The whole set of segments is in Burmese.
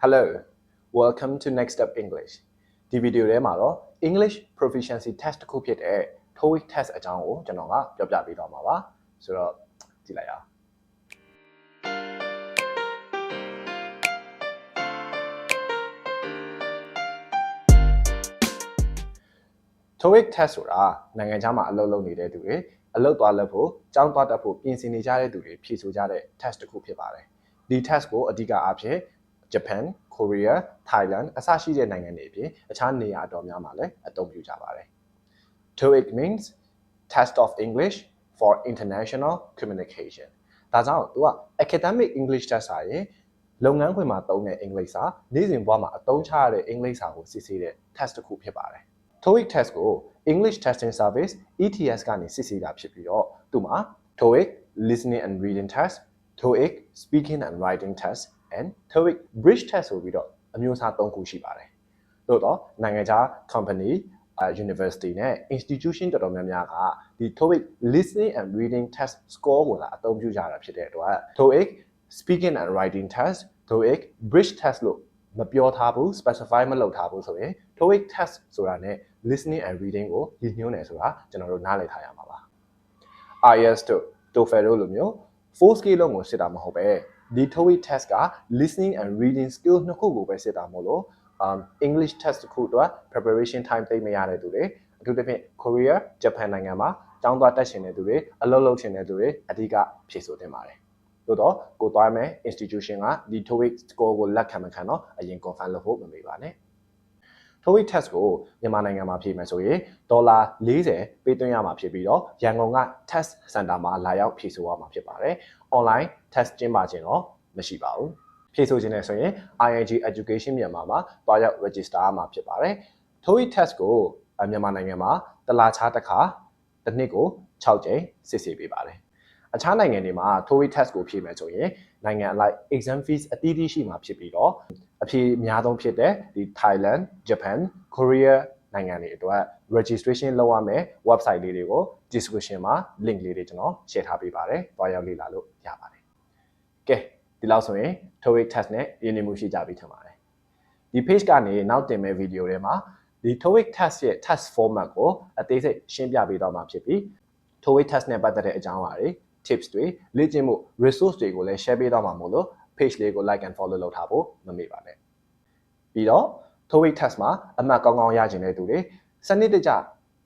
Hello welcome to next step English ဒီဗီဒီယိုထဲမှာတော့ English proficiency test တစ်ခုဖြစ်တဲ့ TOEIC test အကြောင်းကိုကျွန်တော်ကပြောပြပေးတော့မှာပါဆိုတော့ကြည့်လိုက်အောင် TOEIC test ဆိုတာနိုင်ငံခြားမှာအလုပ်လုပ်နေတဲ့သူတွေအလုပ်သွားလုပ်ဖို့ကြောင်းသွားတက်ဖို့ပြင်ဆင်နေကြတဲ့သူတွေဖြေဆိုကြတဲ့ test တစ်ခုဖြစ်ပါတယ်ဒီ test ကိုအဓိကအားဖြင့် Japan, Korea, Thailand အစရှိတဲ့နိုင်ငံတွေအပြင်အခြားနေရာအတော်များမှာလည်းအသုံးပြုကြပါတယ် TOEIC means test of English for international communication ဒါကြောင့်သူက academic English test စာရင်လုပ်ငန်းခွင်မှာသုံးတဲ့အင်္ဂလိပ်စာနေ့စဉ်ဘဝမှာအသုံးချရတဲ့အင်္ဂလိပ်စာကိုစစ်ဆေးတဲ့ test တစ်ခုဖြစ်ပါတယ် TOEIC test ကို English Testing Service ETS ကနေစစ်ဆေးတာဖြစ်ပြီးတော့သူမှာ TOEIC Listening and Reading Test, TOEIC Speaking and Writing Test and TOEIC Bridge Test ဆိုပြီးတော့အမျိုးအစား၃ခုရှိပါတယ်။သို့တော့နိုင်ငံခြား company အဲ university နဲ့ institution တော်တော်များများကဒီ TOEIC listening and reading test score ကိုလာအသုံးပြုကြတာဖြစ်တဲ့အတွက် TOEIC speaking and writing test TOEIC bridge test လို့မပြောထားဘူး specify မလုပ်ထားဘူးဆိုရင် TOEIC test ဆိုတာ ਨੇ listening and reading ကိုရည်ညွှန်းတယ်ဆိုတာကျွန်တော်တို့နားလည်ထားရမှာပါ IELTS တို့ TOEFL တို့လိုမျိုး4 scale လုံးကိုစစ်တာမဟုတ်ပဲ ဒီ TOEIC test က listening and reading skill နှစ်ခုကိုပဲစစ်တာမို့လို့ um English test တစ်ခုအတွက် preparation time သိမ့်မရတဲ့သူတွေအထူးသဖြင့် Korea Japan နိုင်ငံမှာကျောင်းသွားတက်ရှင်တဲ့သူတွေအလုပ်လုပ်ရှင်တဲ့သူတွေအဓိကဖြေဆိုတင်ပါတယ်သို့တော့ကိုသွားမယ် institution ကဒီ TOEIC score ကိုလက်ခံမခံတော့အရင် confirm လုပ်ဖို့မမေ့ပါနဲ့ TOEIC test ကိုမြန်မာနိုင်ငံမှာဖြေမယ်ဆိုရင်ဒေါ်လာ40ပေးသွင်းရမှာဖြစ်ပြီးတော့ရန်ကုန်က test center မှာလာရောက်ဖြေဆိုရမှာဖြစ်ပါတယ်။ online test ကျင်းပခြင်းတော့မရှိပါဘူး။ဖြေဆိုခြင်းနဲ့ဆိုရင် ING Education မြန်မာမှာတွားရောက် register ရမှာဖြစ်ပါတယ်။ TOEIC test ကိုအမြန်မာနိုင်ငံမှာတစ်လခြားတစ်ခါတစ်နှစ်ကို6ကြိမ်စစ်ဆေးပေးပါတယ်။ အခြားနိုင်ငံတွေမှာ TOEIC test ကိုဖြေမယ်ဆိုရင်နိုင်ငံအလိုက် exam fees အသီးသီးရှိမှာဖြစ်ပြီးတော့အဖြေအများဆုံးဖြစ်တဲ့ဒီ Thailand, Japan, Korea နိုင်ငံတွေအတွက် registration လုပ်ရမယ် website လေးတွေကို description မှာ link လေးတွေကျွန်တော် share ထားပေးပါတယ်။တွားရောက်လေ့လာလို့ရပါတယ်။ကဲဒီလောက်ဆိုရင် TOEIC test နဲ့ရင်းနှီးမှုရှိကြပြီထင်ပါတယ်။ဒီ page ကနေနောက်တင်မဲ့ video တွေမှာဒီ TOEIC test ရဲ့ test format ကိုအသေးစိတ်ရှင်းပြပေးတော့မှာဖြစ်ပြီး TOEIC test နဲ့ပတ်သက်တဲ့အကြောင်းအရာတွေ tips တွေလေ့ကျင့်မှု resource တွေကိုလည်း share ပေးတော့မှာမို့လို့ page လေးကို like and follow လုပ်ထားဖို့မမေ့ပါနဲ့ပြီးတော့ TOEIC test မှာအမှတ်ကောင်းကောင်းရကျင်တဲ့သူတွေစနစ်တကျ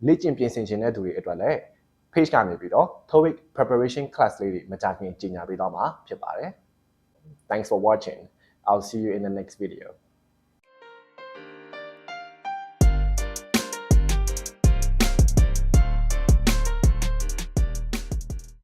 လေ့ကျင့်ပြင်ဆင်ခြင်းတဲ့သူတွေအတွက်လည်း page ကနေပြီးတော့ TOEIC preparation class လေးတွေမကြခင်ကြီးညာပေးတော့မှာဖြစ်ပါတယ် Thanks for watching. I'll see you in the next video.